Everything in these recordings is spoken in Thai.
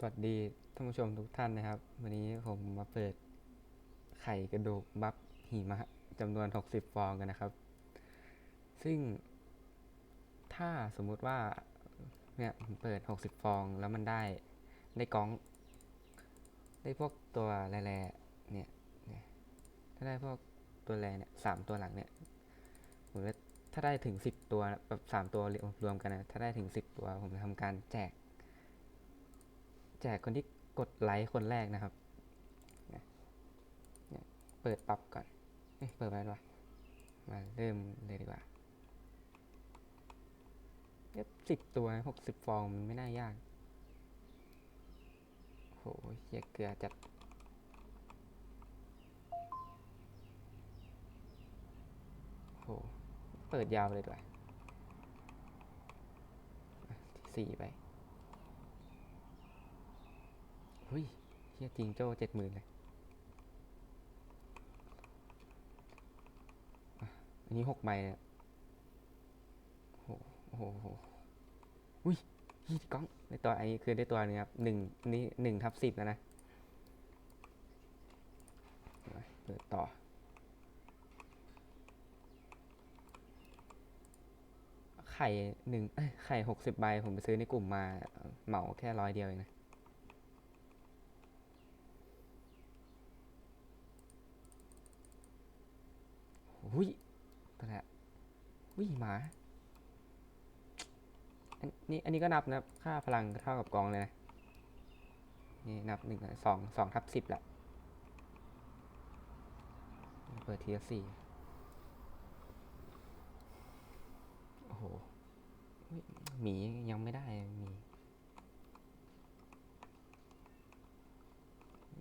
สวัสดีท่านผู้ชมทุกท่านนะครับ วันนี้ผมมาเปิดไข่กระดูกบัฟหิมะจำนวน 60 ฟองกันนะครับ ซึ่งถ้าสมมุติว่าเนี่ยผมเปิด 60 ฟองแล้วมันได้ได้กล้อง ได้พวกตัวแร่เนี่ยถ้าได้พวกตัวแร่เนี่ยสามตัวหลังเนี่ยผมถ้าได้ถึง 10 ตัวแบบสามตัวรวมกันนะถ้าได้ถึง 10 ตัวผมจะทำการแจก แจกคนที่กดไลค์คนแรกนะครับเปิดปรับก่อนเเปิดไปแล้ววะมาเริ่มเลยดีกว่าสิบตัวหกสิบฟองมันไม่น่ายากโหเหี้ยเกลือจัดโหเปิดยาวเลยดีกว่าสี่ไป เฮ้ยเฮียจริงโจ้เจ็ดหมื่นเลยอันนี้หกใบเนี่ยโอ้โหโอ้โหอุ้ยยี่กล้องได้ตัวอันนี้คือได้ตัวหนึงครับหนึ่งนี่หนึ่งทับสิบแล้วนะเปิดต่อ ไข่หนึ่งไข่หกสิบใบ ผมไปซื้อในกลุ่มมาเหมาแค่ร้อยเดียวเองนะ หุ้ยตัวแหละหุ้ยหมาอันนี้อันนี้ก็นับนะค่าพลังเท่ากับกองเลยนะ นี่นับหนึ่งสองสองทับสิบแหละเปิดทีละสี่โอ้โหหมียังไม่ได้หมี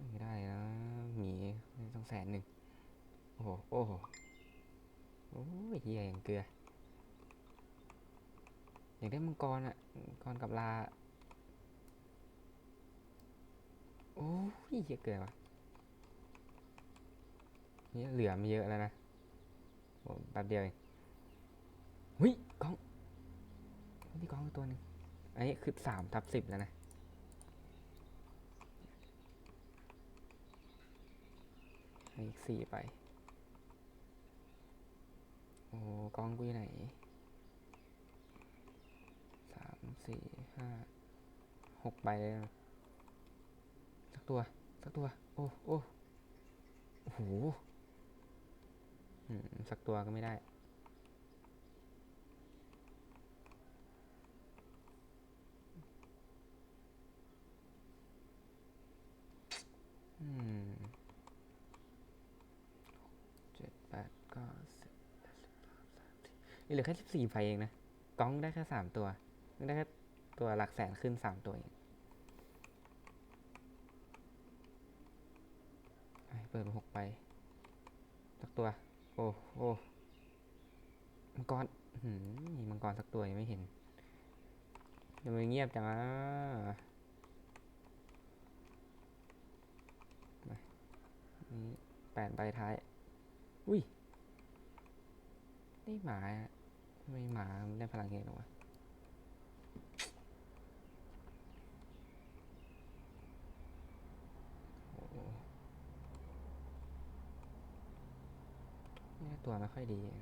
ไม่ได้นะหมีต้องแสนหนึ่งโอ้โหโอ้โห อ้ยเยอย่างเกลือ อยากได้มังกรอะมังกรกับลา โอ้ยเหี้ยเกลือวะเนี่ยเหลือไม่เยอะแล้วนะโอ้แป๊บเดียวเองเฮ้ยกล้องนี่กล้องตัวหนึงอันนี้คือสามทับสิบแล้วนะอีกสี่ไป อ้กล้องกูอยู่ไหนสามสี่ห้าหกใบเลยนะสักตัว สักตัว โอ้โอ้โอ้โหสักตัวก็ไม่ได้ อืมเจ็ดแปดเก้าสิบ นี่ เหลือแค่สิบสี่ไฟเองนะก้องได้แค่สามตัวได้แค่ตัวหลักแสนขึ้นสามตัวเองเปิดมาหกไปสักตัว โอ้โอ้มังกรหืมมังกรสักตัวยังไม่เห็นทำไมเงียบจังอะนี่แปดใบท้าย อุ้ยนี่หมาอะ ไมหมามันได้พลังเองหรอวะโอ้โหนี่ตัวไม่ค่อยดีอะ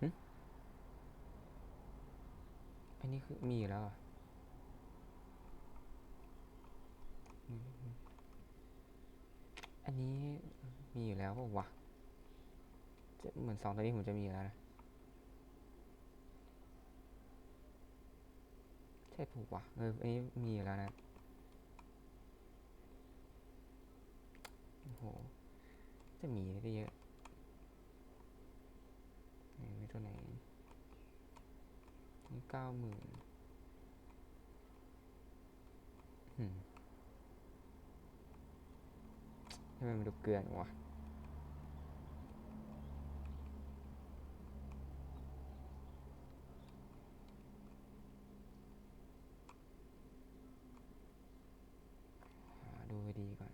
หึอันนี้คือมีอยู่แล้วอืมอันนี้มีอยู่แล้วป่าวะ เหมือนสองตัวนี้ผมจะมีแล้วนะ ใช่ผูกวะเอออันนี้มีอยู่แล้วนะโอ้โห จะมีได้เยอะไหนไม่ตัวไหน นี่เก้าหมื่นหืมทำไมมันดูเกลือนวะ หาดูให้ดีก่อน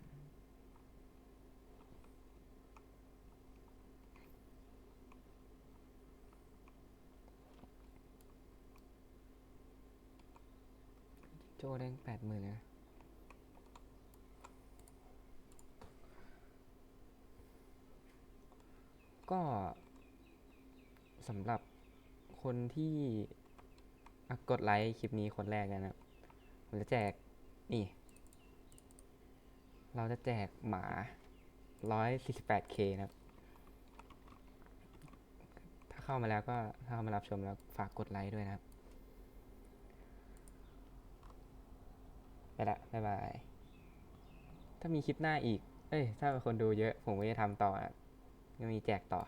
จได้แปดหมื่นนะก็สำหรับคนที่กดไลค์คลิปนี้คนแรกนนะครับผมจะแจกนี่ เราจะแจกหมา 148k นะครับ ถ้าเข้ามาแล้วก็ถ้าเข้ามารับชมแล้วฝากกดไลค์ด้วยนะครับ ไปละบ๊ายบาย ถ้ามีคลิปหน้าอีก เอ้ย ถ้าคนดูเยอะ ผมก็จะทำต่อนะก็มีแจกต่อ